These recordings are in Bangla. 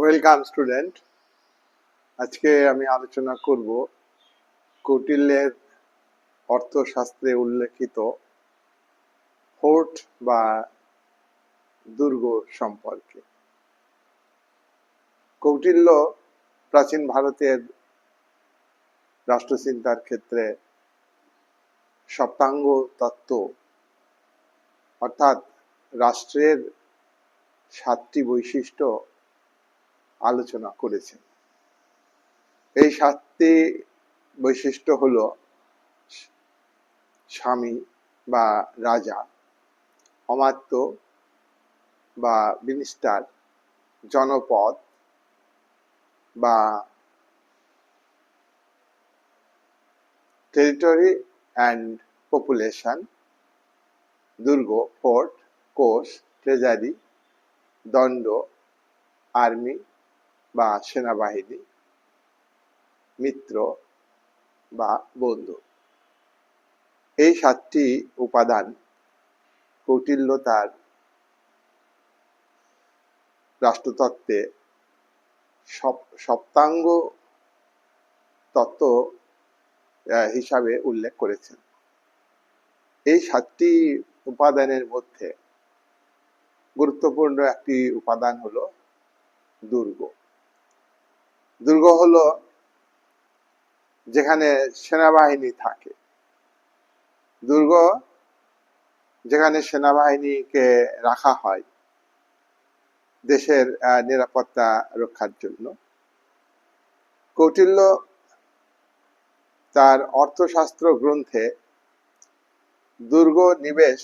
ওয়েলকাম স্টুডেন্ট আজকে আমি আলোচনা করব কৌটিল্যের অর্থশাস্ত্রে উল্লেখিত ফোর্ট বা দুর্গ সম্পর্কে। কৌটিল্য প্রাচীন ভারতের রাষ্ট্রচিন্তার ক্ষেত্রে সপ্তাঙ্গ তত্ত্ব, অর্থাৎ রাষ্ট্রের সাতটি বৈশিষ্ট্য আলোচনা করেছেন। এই সাতটি বৈশিষ্ট্য হল স্বামী বা রাজা, অমাত্য বা মিনিস্টার জনপদ বা টেরিটরি অ্যান্ড পপুলেশন দুর্গ ফোর্ট কোষ ট্রেজারি দণ্ড আর্মি বা সেনাবাহিনী, মিত্র বা বন্ধু। এই সাতটি উপাদান কৌটিল্য তার রাষ্ট্রতত্ত্বে সপ- সপ্তাঙ্গ তত্ত্ব হিসাবে উল্লেখ করেছেন। এই সাতটি উপাদানের মধ্যে গুরুত্বপূর্ণ একটি উপাদান হলো দুর্গ। দুর্গ হলো যেখানে সেনাবাহিনী থাকে। দুর্গ যেখানে সেনাবাহিনীকে রাখা হয় দেশের নিরাপত্তা রক্ষার জন্য। কৌটিল্য তার অর্থশাস্ত্র গ্রন্থে দুর্গ নিবেশ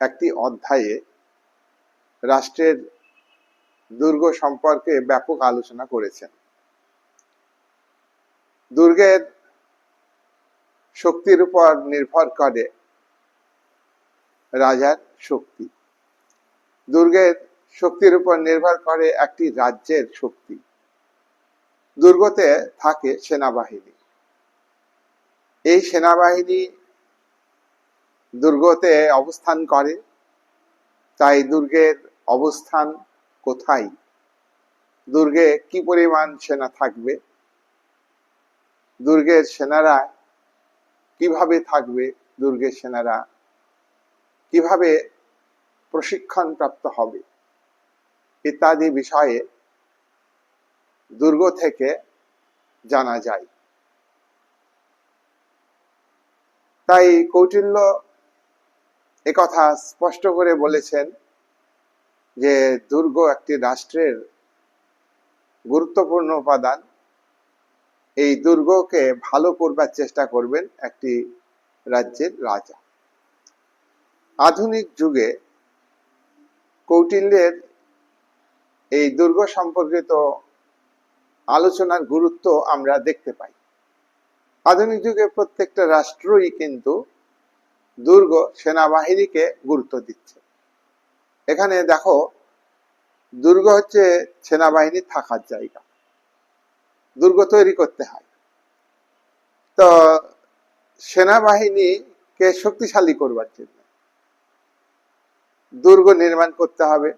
একটি অধ্যায়ে রাষ্ট্রের দুর্গ সম্পর্কে ব্যাপক আলোচনা করেছেন। দুর্গের শক্তির উপর নির্ভর করে রাজার শক্তি। দুর্গের শক্তির উপর নির্ভর করে একটি রাজ্যের শক্তি। দুর্গতে থাকে সেনাবাহিনী। এই সেনাবাহিনী দুর্গতে অবস্থান করে, তাই দুর্গের অবস্থান কোথায়? দুর্গে কি পরিমাণ সেনা থাকবে? দুর্গের সেনারা কীভাবে থাকবে? দুর্গের সেনারা কীভাবে প্রশিক্ষণ প্রাপ্ত হবে? ইত্যাদি বিষয়ে দুর্গ থেকে জানা যায়। তাই কৌটিল্য একথা স্পষ্ট করে বলেছেন যে দুর্গ একটি রাষ্ট্রের গুরুত্বপূর্ণ উপাদান, এই দুর্গকে ভালো করবার চেষ্টা করবেন একটি রাজ্যের রাজা। আধুনিক যুগে কৌটিল্যের এই দুর্গ সম্পর্কিত আলোচনার গুরুত্ব আমরা দেখতে পাই। আধুনিক যুগে প্রত্যেকটা রাষ্ট্রই কিন্তু দুর্গ সেনাবাহিনীকে গুরুত্ব দিচ্ছে। এখানে দেখো, দুর্গ হচ্ছে সেনাবাহিনী থাকার জায়গা। দুর্গ তৈরি করতে হয়। তো সেনাবাহিনীকে শক্তিশালী করবার জন্য দুর্গ নির্মাণ করতে হবে।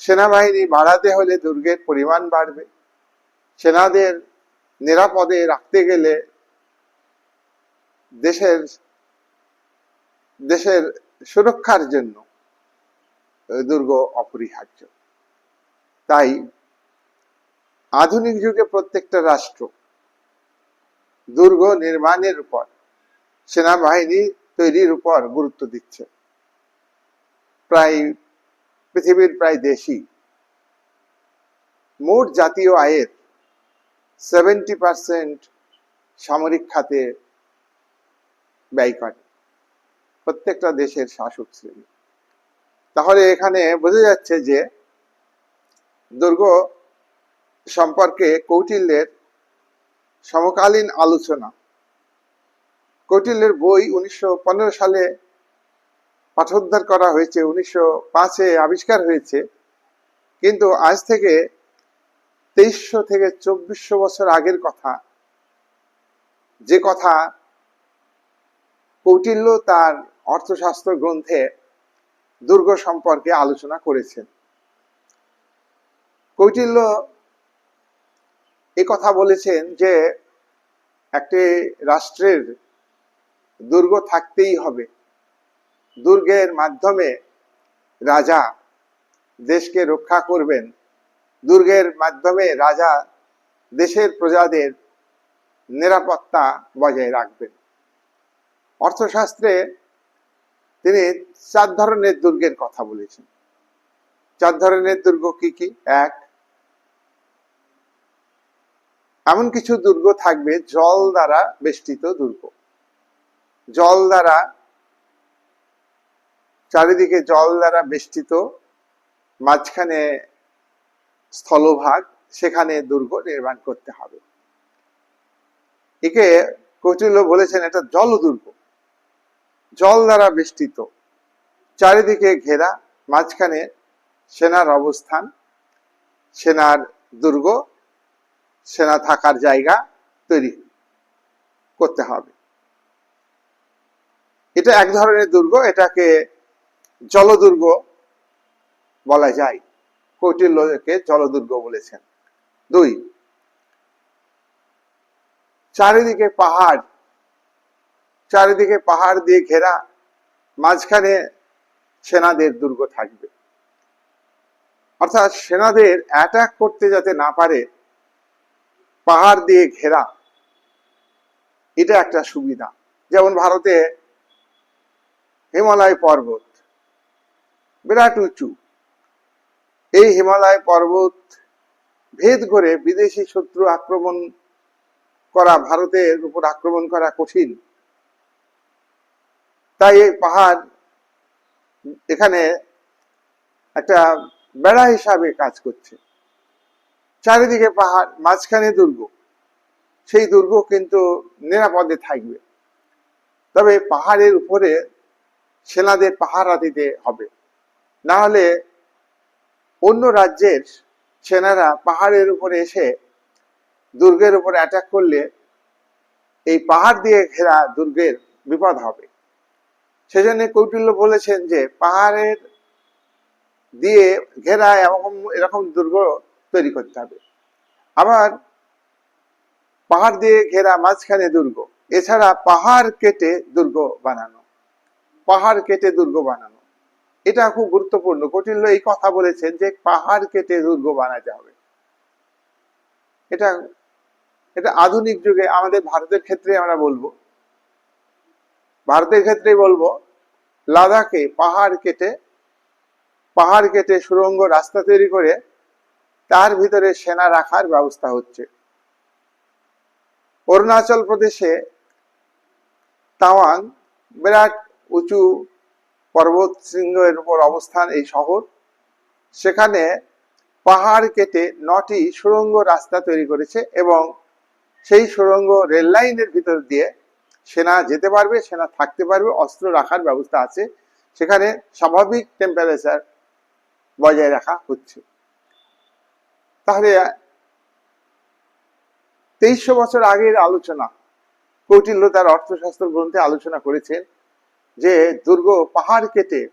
সেনাবাহিনী বাড়াতে হলে দুর্গের পরিমাণ বাড়বে। সেনাদের নিরাপদে রাখতে গেলে দেশের দেশের সুরক্ষার জন্য দুর্গ অপরিহার্য। তাই আধুনিক যুগে প্রত্যেকটা রাষ্ট্র দুর্গ নির্মাণের উপর, সেনাবাহিনী তৈরির উপর গুরুত্ব দিচ্ছে। প্রায় পৃথিবীর প্রায় দেশই মোট জাতীয় আয়ের সেভেন্টি পার্সেন্ট সামরিক খাতে ব্যয় করে। প্রত্যেকটা দেশের শাসক শ্রেণি। তাহলে এখানে বোঝা যাচ্ছে যে দুর্গ সম্পর্কে কৌটিল্যের সমকালীন আলোচনা। কৌটিল্যের বই উনিশশো পনেরো সালে পাঠোদ্ধার করা হয়েছে, উনিশশো পাঁচে আবিষ্কার হয়েছে। কিন্তু আজ থেকে তেইশশো থেকে চব্বিশশো বছর আগের কথা। যে কথা কৌটিল্য তার অর্থশাস্ত্র গ্রন্থে দুর্গ সম্পর্কে আলোচনা করেছেন। কৌটিল্য এই কথা বলেছেন যে, একটি রাষ্ট্রের দুর্গ থাকতেই হবে। দুর্গের মাধ্যমে রাজা দেশকে রক্ষা করবেন। দুর্গের মাধ্যমে রাজা দেশের প্রজাদের নিরাপত্তা বজায় রাখবেন। অর্থশাস্ত্রে তিনি চার ধরনের দুর্গের কথা বলেছেন। চার ধরনের দুর্গ কি কি? এক, এমন কিছু দুর্গ থাকবে জল দ্বারা বেষ্টিত দুর্গ। জল দ্বারা, চারিদিকে জল দ্বারা বেষ্টিত, মাঝখানে স্থলভাগ, সেখানে দুর্গ নির্মাণ করতে হবে। একে কৌটিল্য বলেছেন এটা জলদুর্গ। জল দ্বারা বেষ্টিত। চারিদিকে ঘেরা, মাঝখানে সেনার অবস্থান, সেনার দুর্গ, সেনা থাকার জায়গা তৈরি করতে হবে। এটা এক ধরনের দুর্গ, এটাকে জলদুর্গ বলা যায়। কৌটিল্যকে জলদুর্গ বলেছেন। দুই, চারিদিকে পাহাড় চারিদিকে পাহাড় দিয়ে ঘেরা, মাঝখানে সেনাদের দুর্গ থাকবে। অর্থাৎ সেনাদের অ্যাটাক করতে যাতে না পারে, পাহাড় দিয়ে ঘেরা, এটা একটা সুবিধা। যেমন ভারতে হিমালয় পর্বত, বিরাট উঁচু। এই হিমালয় পর্বত ভেদ করে বিদেশি শত্রু আক্রমণ করা, ভারতের উপর আক্রমণ করা কঠিন। তাই এই পাহাড় এখানে একটা বেড়া হিসাবে কাজ করছে। চারিদিকে পাহাড়, মাঝখানে দুর্গ। সেই দুর্গ কিন্তু নিরাপদে থাকবে। তবে পাহাড়ের উপরে সেনাদের পাহারা দিতে হবে। না হলে অন্য রাজ্যের সেনারা পাহাড়ের উপরে এসে দুর্গের উপরে অ্যাটাক করলে এই পাহাড় দিয়ে ঘেরা দুর্গের বিপদ হবে। সেজন্য কৌটিল্য বলেছেন যে, পাহাড়ের দিয়ে ঘেরা এরকম এরকম দুর্গ তৈরি করতে হবে। আবার পাহাড় দিয়ে ঘেরা মাঝখানে দুর্গ, এছাড়া পাহাড় কেটে দুর্গ বানানো, পাহাড় কেটে দুর্গ বানানো। এটা খুব গুরুত্বপূর্ণ। কৌটিল্য এই কথা বলেছেন যে, পাহাড় কেটে দুর্গ বানাতে হবে। এটা এটা আধুনিক যুগে আমাদের ভারতের ক্ষেত্রে আমরা বলব ভারতের ক্ষেত্রেই বলব, লাদাখে পাহাড় কেটে পাহাড় কেটে সুরঙ্গ রাস্তা তৈরি করে তার ভিতরে সেনা রাখার ব্যবস্থা হচ্ছে। অরুণাচল প্রদেশে তাওয়াং বিরাট উঁচু পর্বত শৃঙ্গের উপর অবস্থান এই শহর। সেখানে পাহাড় কেটে নটি সুরঙ্গ রাস্তা তৈরি করেছে এবং সেই সুরঙ্গ রেল লাইনের ভিতর দিয়ে সেনা যেতে পারবে, সেনা থাকতে পারবে, অস্ত্র রাখার ব্যবস্থা আছে। সেখানে স্বাভাবিক টেম্পারেচার বজায় রাখা হচ্ছে। তাহলে তেইশশো বছর আগের আলোচনা, কৌটিল্য তার অর্থশাস্ত্র গ্রন্থে আলোচনা করেছেন যে দুর্গ পাহাড় কেটে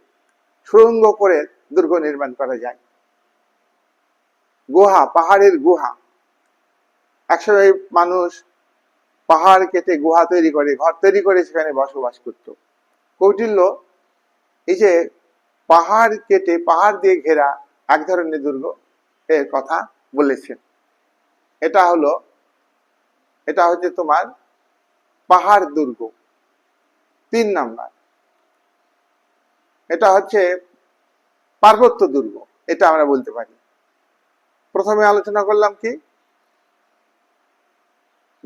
সুরঙ্গ করে দুর্গ নির্মাণ করা যায়। গুহা, পাহাড়ের গুহা। একসময় মানুষ পাহাড় কেটে গুহা তৈরি করে, ঘর তৈরি করে সেখানে বসবাস করত। কৌটিল্য, এই যে পাহাড় কেটে, পাহাড় দিয়ে ঘেরা এক ধরনের দুর্গ, এর কথা বলেছেন। এটা হলো, এটা হচ্ছে তোমার পাহাড় দুর্গ। তিন নাম্বার। এটা হচ্ছে পার্বত্য দুর্গ, এটা আমরা বলতে পারি। প্রথমে আলোচনা করলাম কি?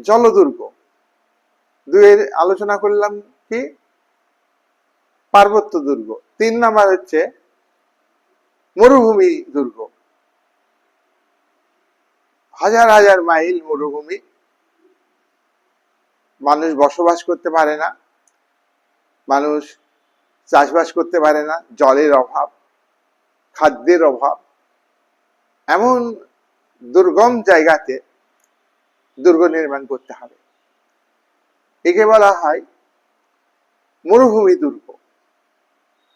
জলদুর্গ। দুয়ের আলোচনা করলাম কি? পার্বত্য দুর্গ। তিন নাম্বার হচ্ছে মরুভূমি দুর্গ। হাজার হাজার মাইল মরুভূমি। মানুষ বসবাস করতে পারে না। মানুষ চাষবাস করতে পারে না। জলের অভাব, খাদ্যের অভাব। এমন দুর্গম জায়গাতে দুর্গ নির্মাণ করতে হবে। একে বলা হয় মরুভূমি দুর্গ।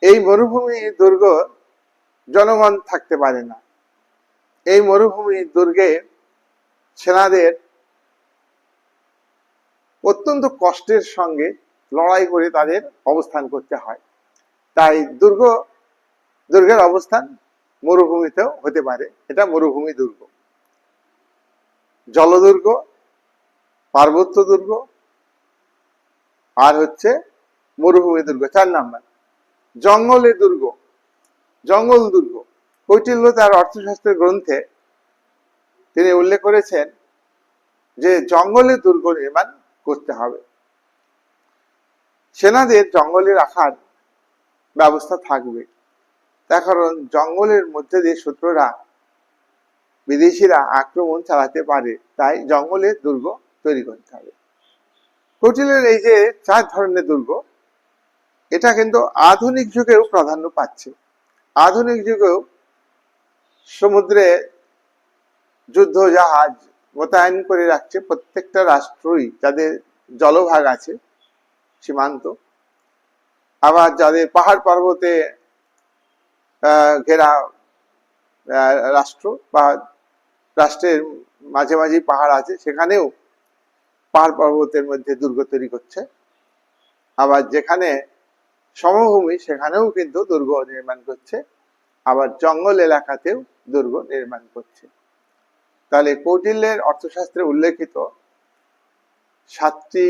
এই মরুভূমি দুর্গ জনগণ থাকতে পারে না। এই মরুভূমি দুর্গে সেনাদের অত্যন্ত কষ্টের সঙ্গে লড়াই করে তাদের অবস্থান করতে হয়। তাই দুর্গ, দুর্গের অবস্থান মরুভূমিতেও হতে পারে। এটা মরুভূমি দুর্গ। জলদুর্গ, পার্বত্য দুর্গ আর হচ্ছে মরুভূমি দুর্গ, চার নাম্বার। জঙ্গলে দুর্গ, জঙ্গল দুর্গ। কৈটিল্য তার অর্থশাস্ত্রের গ্রন্থে তিনি উল্লেখ করেছেন যে জঙ্গলে দুর্গ নির্মাণ করতে হবে। সেনাদের জঙ্গলে রাখার ব্যবস্থা থাকবে। তার কারণ জঙ্গলের মধ্যে দিয়ে শত্রুরা, বিদেশিরা আক্রমণ চালাতে পারে, তাই জঙ্গলে দুর্গ তৈরি করতে হবে। কৌটিল্যের এই যে চার ধরনের দুর্গ এটা কিন্তু আধুনিক যুগেও প্রাধান্য পাচ্ছে। আধুনিক যুগেও সমুদ্রে যুদ্ধ, জাহাজ মোতায়েন করে রাখছে প্রত্যেকটা রাষ্ট্রই, যাদের জলভাগ আছে, সীমান্ত। আবার যাদের পাহাড় পর্বতে ঘেরা রাষ্ট্র বা রাষ্ট্রের মাঝে মাঝে পাহাড় আছে, সেখানেও পাহাড় পর্বতের মধ্যে দুর্গ তৈরি করছে। আবার যেখানে সমভূমি, সেখানেও কিন্তু দুর্গ নির্মাণ করছে। আবার জঙ্গল এলাকাতেও দুর্গ নির্মাণ করছে। তাহলে কৌটিল্যের অর্থশাস্ত্রে উল্লেখিত সাতটি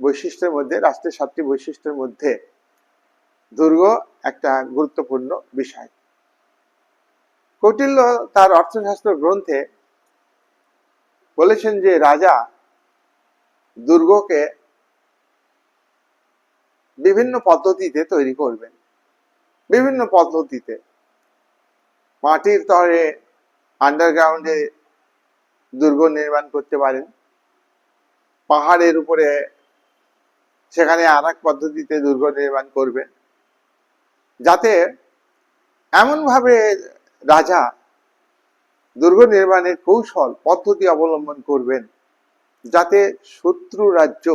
বৈশিষ্ট্যের মধ্যে, রাষ্ট্রের সাতটি বৈশিষ্ট্যের মধ্যে দুর্গ একটা গুরুত্বপূর্ণ বিষয়। কৌটিল্য তার অর্থশাস্ত্র গ্রন্থে বলেছেন যে রাজা দুর্গকে বিভিন্ন পদ্ধতিতে তৈরি করবেন। বিভিন্ন পদ্ধতিতে। মাটির তরে আন্ডারগ্রাউন্ডে দুর্গ নির্মাণ করতে পারেন। পাহাড়ের উপরে, সেখানে আর পদ্ধতিতে দুর্গ নির্মাণ করবেন। যাতে এমনভাবে রাজা দুর্গ নির্মাণের কৌশল, পদ্ধতি অবলম্বন করবেন। যাতে শত্রু রাজ্য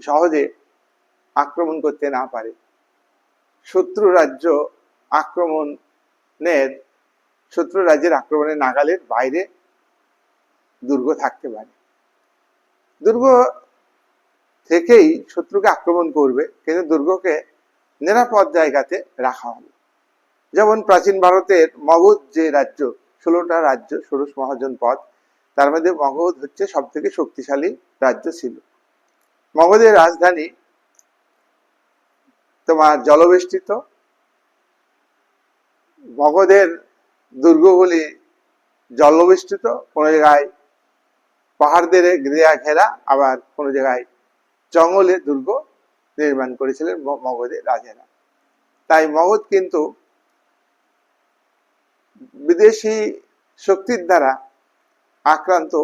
সহজে আক্রমণ করতে না পারে। শত্রু রাজ্য আক্রমণের, শত্রু রাজ্যের আক্রমণের নাগালের বাইরে দুর্গ থাকতে পারে। দুর্গ থেকেই শত্রুকে আক্রমণ করবে, কিন্তু দুর্গকে নিরাপদ জায়গাতে রাখা হবে। যেমন প্রাচীন ভারতের মগধ যে রাজ্য, ষোলোটা রাজ্য ষোড়শ মহাজন পদ তার মধ্যে মগধ হচ্ছে সব থেকে শক্তিশালী রাজ্য ছিল। মগধের রাজধানী তোমার জলবেষ্টিত। মগধের দুর্গগুলি জলবেষ্টিত, কোনো জায়গায় পাহাড় দিয়ে ঘেরা আবার কোনো জায়গায় জঙ্গলে দুর্গ নির্মাণ করেছিলেন মগধের রাজেরা। তাই মগধ কিন্তু বিদেশি শক্তির দ্বারা আক্রান্ত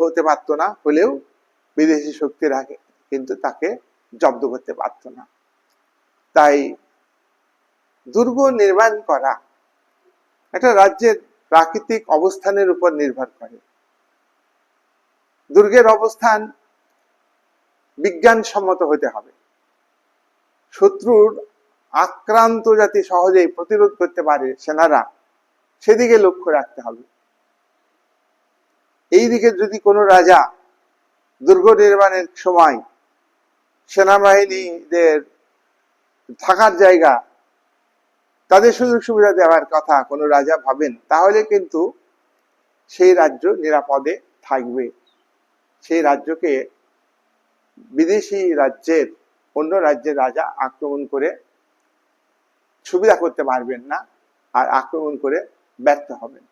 হতে পারত না, হলেও বিদেশি শক্তির আগে কিন্তু তাকে জব্দ করতে পারত না। তাই দুর্গ নির্মাণ করা একটা রাজ্যের প্রাকৃতিক অবস্থানের উপর নির্ভর করে। দুর্গের অবস্থান বিজ্ঞানসম্মত হতে হবে। শত্রুর আক্রান্ত যাতে সহজেই প্রতিরোধ করতে পারে সেনারা, সেদিকে লক্ষ্য রাখতে হবে। এই দিকে যদি কোনো রাজা দুর্গ নির্মাণের সময় সেনাবাহিনীদের থাকার জায়গা, তাদের সুযোগ সুবিধা দেওয়ার কথা কোনো রাজা ভাবেন, তাহলে কিন্তু সেই রাজ্য নিরাপদে থাকবে। সেই রাজ্যকে বিদেশি রাজ্যের, অন্য রাজ্যের রাজা আক্রমণ করে সুবিধা করতে পারবেন না আর আক্রমণ করে ব্যর্থ হবেন।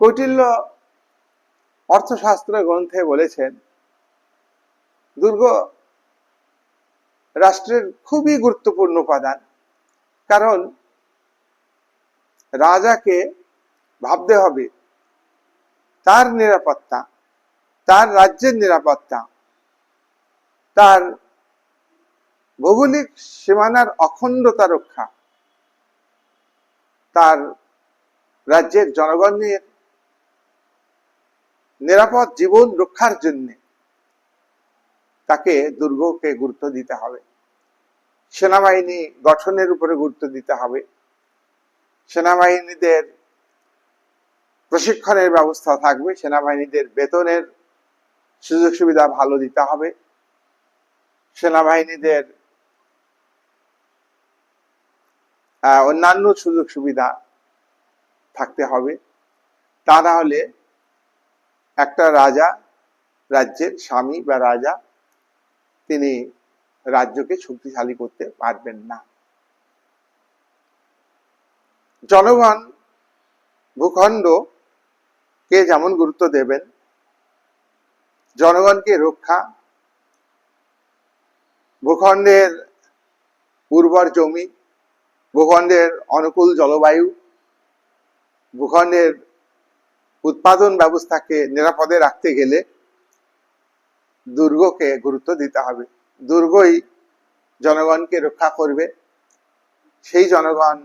কৌটিল্য অর্থশাস্ত্র গ্রন্থে বলেছেন, দুর্গ রাষ্ট্রের খুবই গুরুত্বপূর্ণ উপাদান। কারণ রাজাকে ভাবতে হবে, তার নিরাপত্তা, তার রাজ্যের নিরাপত্তা, তার ভৌগোলিক সীমানার অখণ্ডতা রক্ষা, তার রাজ্যের জনগণের নিরাপদ জীবন রক্ষার জন্য তাকে দুর্গকে গুরুত্ব দিতে হবে। সেনাবাহিনী গঠনের উপরে গুরুত্ব দিতে হবে। সেনাবাহিনীদের প্রশিক্ষণের ব্যবস্থা থাকবে। সেনাবাহিনীদের বেতনের সুযোগ সুবিধা ভালো দিতে হবে। সেনাবাহিনীদের অন্যান্য সুযোগ সুবিধা থাকতে হবে। তা না হলে একটা রাজা, রাজ্যের স্বামী বা রাজা, তিনি রাজ্যকে শক্তিশালী করতে পারবেন না। জনগণ, ভূখণ্ড কে যেমন গুরুত্ব দেবেন, জনগণকে রক্ষা, ভূখণ্ডের উর্বর জমি, ভূখণ্ডের অনুকূল জলবায়ু, ভূখণ্ডের উৎপাদন ব্যবস্থাকে নিরাপদে রাখতে গেলে দুর্গকে গুরুত্ব দিতে হবে। দুর্গই জনগণকে রক্ষা করবে, সেই জনগণ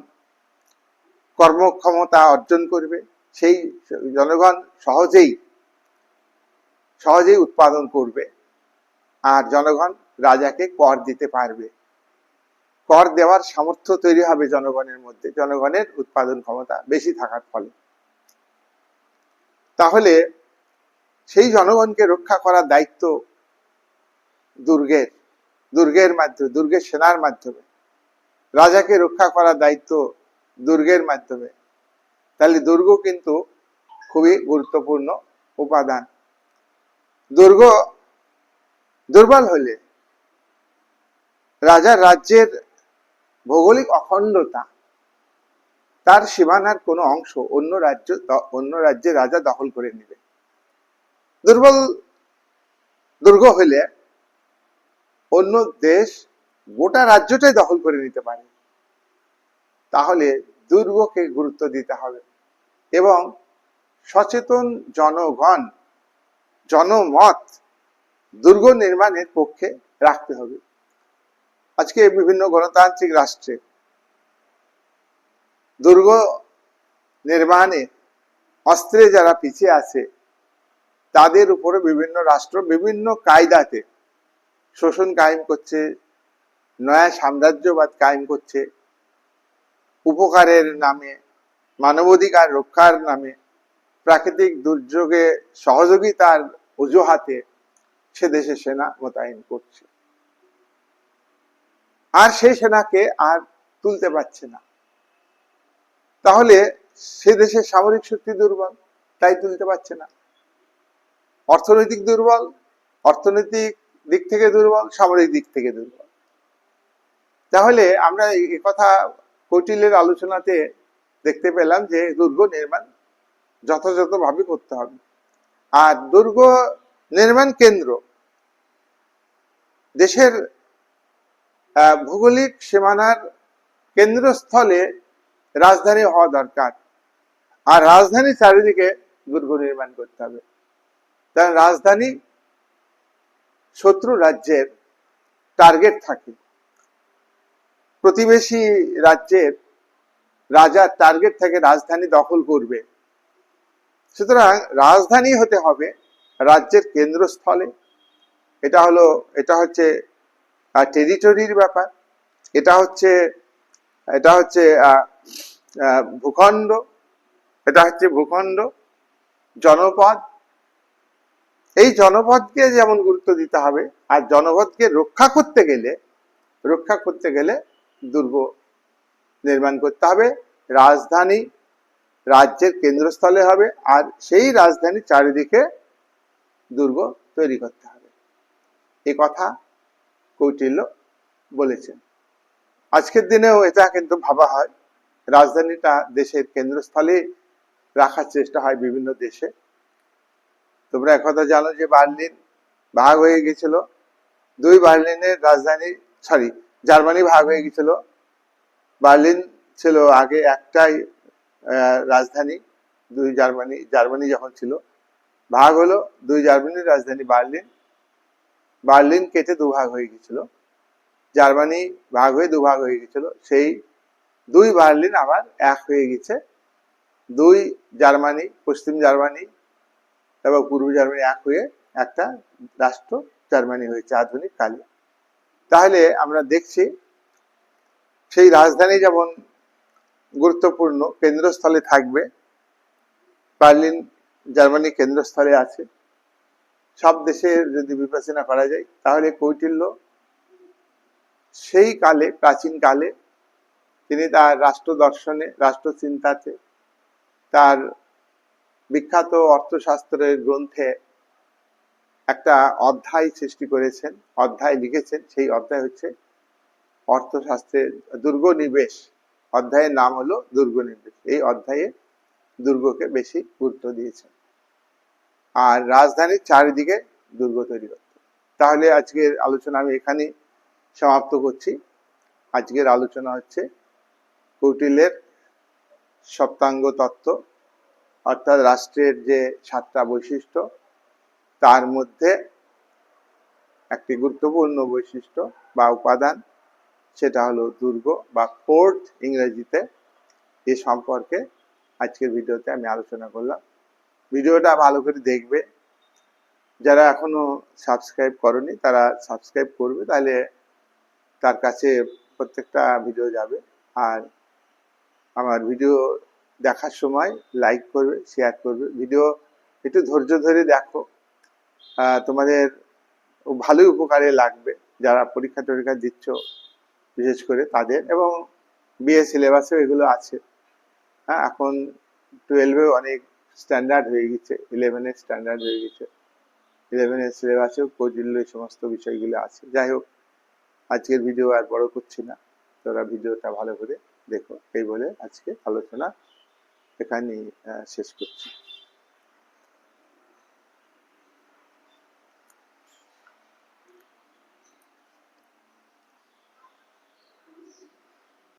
কর্মক্ষমতা অর্জন করবে, সেই জনগণ সহজেই সহজেই উৎপাদন করবে আর জনগণ রাজাকে কর দিতে পারবে। কর দেওয়ার সামর্থ্য তৈরি হবে জনগণের মধ্যে, জনগণের উৎপাদন ক্ষমতা বেশি থাকার ফলে। তাহলে সেই জনগণকে রক্ষা করার দায়িত্ব দুর্গের দুর্গের মাধ্যমে, দুর্গের সেনার মাধ্যমে। রাজাকে রক্ষা করার দায়িত্ব দুর্গের মাধ্যমে। তাহলে দুর্গ কিন্তু খুবই গুরুত্বপূর্ণ উপাদান। দুর্গ দুর্বল হলে রাজার রাজ্যের ভৌগোলিক অখণ্ডতা তার সীমানার কোনো অংশ অন্য রাজ্য অন্য রাজ্যে রাজা দখল করে নেবে। দুর্বল, দুর্গ হলে অন্য দেশ গোটা রাজ্যটাই দখল করে নিতে পারে। তাহলে দুর্গকে গুরুত্ব দিতে হবে এবং সচেতন জনগণ, জনমত দুর্গ নির্মাণের পক্ষে রাখতে হবে। আজকে বিভিন্ন গণতান্ত্রিক রাষ্ট্রে দুর্গ নির্মাণে অস্ত্রে যারা পিছিয়ে আছে, তাদের উপরে বিভিন্ন রাষ্ট্র, বিভিন্ন কায়দাতে শোষণ কায়েম করছে, নয়া সাম্রাজ্যবাদ কায়েম করছে, উপকারের নামে, মানবাধিকার রক্ষার নামে, প্রাকৃতিক দুর্যোগে সহযোগিতার অজুহাতে সে দেশে সেনা মোতায়েন করছে। আর সেই সেনাকে আর তুলতে পারছে না। তাহলে সে দেশের সামরিক শক্তি দুর্বল, তাই তুলতে পারছে না। অর্থনৈতিক দুর্বল, অর্থনৈতিক দিক থেকে দুর্বল, সামরিক দিক থেকে দুর্বল। তাহলে আমরা এই কথা কৌটিল্যের আলোচনাতে দেখতে পেলাম যে দুর্গ নির্মাণ যথাযথভাবে করতে হবে। আর দুর্গ নির্মাণ কেন্দ্র দেশের ভৌগোলিক সীমানার কেন্দ্রস্থলে রাজধানী হওয়া দরকার। আর রাজধানী চারিদিকে দুর্গ নির্মাণ করতে হবে। কারণ রাজধানী শত্রু রাজ্যের টার্গেট থাকে। প্রতিবেশী রাজ্যের রাজার টার্গেট থেকে রাজধানী দখল করবে। সুতরাং রাজধানী হতে হবে রাজ্যের কেন্দ্রস্থলে। এটা হলো, এটা হচ্ছে টেরিটরির ব্যাপার। এটা হচ্ছে এটা হচ্ছে ভূখণ্ড, এটা হচ্ছে ভূখণ্ড, জনপদ। এই জনপদকে যেমন গুরুত্ব দিতে হবে, আর জনপদকে রক্ষা করতে গেলে, রক্ষা করতে গেলে দুর্গ নির্মাণ করতে হবে, রাজধানী রাজ্যের কেন্দ্রস্থলে হবে, আর সেই রাজধানী চারিদিকে দুর্গ তৈরি করতে হবে। এ কথা কৌটিল্য বলেছেন। আজকের দিনেও এটা কিন্তু ভাবা হয়। রাজধানীটা দেশের কেন্দ্রস্থলে রাখার চেষ্টা হয় বিভিন্ন দেশে। তোমরা একথা জানো যে বার্লিন ভাগ হয়ে গেছিল। দুই বার্লিনের রাজধানী সরি জার্মানি ভাগ হয়ে গেছিল। বার্লিন ছিল আগে একটাই রাজধানী, দুই জার্মানি জার্মানি যখন ছিল। ভাগ হলো দুই জার্মানির রাজধানী বার্লিন। বার্লিন কেটে দুভাগ হয়ে গেছিল। জার্মানি ভাগ হয়ে দুভাগ হয়ে গেছিল। সেই দুই বার্লিন আবার এক হয়ে গেছে। দুই জার্মানি, পশ্চিম জার্মানি এবং পূর্ব জার্মানি এক হয়ে একটা রাষ্ট্র জার্মানি হয়েছে আধুনিক কালে। তাহলে আমরা দেখছি সেই রাজধানী যেমন গুরুত্বপূর্ণ কেন্দ্রস্থলে থাকবে, বার্লিন জার্মানি কেন্দ্রস্থলে আছে। সব দেশের যদি বিবেচনা করা যায়, তাহলে কৌটিল্য সেই কালে, প্রাচীন কালে তিনি তার রাষ্ট্র দর্শনে, রাষ্ট্র চিন্তাতে, তার বিখ্যাত অর্থশাস্ত্রের গ্রন্থে একটা অধ্যায় সৃষ্টি করেছেন, অধ্যায় লিখেছেন। সেই অধ্যায় হচ্ছে অর্থশাস্ত্রের দুর্গ নিবেশ অধ্যায়ের নাম হলো দুর্গ নিবেশ এই অধ্যায়ে দুর্গকে বেশি গুরুত্ব দিয়েছেন। আর রাজধানীর চারিদিকে দুর্গ তৈরি করতে। তাহলে আজকের আলোচনা আমি এখানে সমাপ্ত করছি। আজকের আলোচনা হচ্ছে কৌটিল্যের সপ্তাঙ্গ তত্ত্ব, অর্থাৎ রাষ্ট্রের যে সাতটা বৈশিষ্ট্য, তার মধ্যে একটি গুরুত্বপূর্ণ বৈশিষ্ট্য বা উপাদান, সেটা হলো দুর্গ বা ফোর্ট ইংরেজিতে এ সম্পর্কে আজকের ভিডিওতে আমি আলোচনা করলাম। ভিডিওটা ভালো করে দেখবে। যারা এখনও সাবস্ক্রাইব করনি, তারা সাবস্ক্রাইব করবে, তাহলে তার কাছে প্রত্যেকটা ভিডিও যাবে। আর আমার ভিডিও দেখার সময় লাইক করবে শেয়ার করবে। ভিডিও একটু ধৈর্য ধরে দেখো। তোমাদের ভালোই উপকারে লাগবে। যারা পরীক্ষা টরীক্ষা দিচ্ছ, বিশেষ করে তাদের এবং বিএ সিলেবাসেও এগুলো আছে। হ্যাঁ এখন টুয়েলভেও অনেক স্ট্যান্ডার্ড হয়ে গেছে ইলেভেনের স্ট্যান্ডার্ড হয়ে গেছে। ইলেভেনের সিলেবাসেও কৌটিল্য এই সমস্ত বিষয়গুলো আছে। যাই হোক, আজকের ভিডিও আর বড় করছি না। তোরা ভিডিওটা ভালো করে দেখো এই বলে আজকে আলোচনা এখানেই শেষ করছি।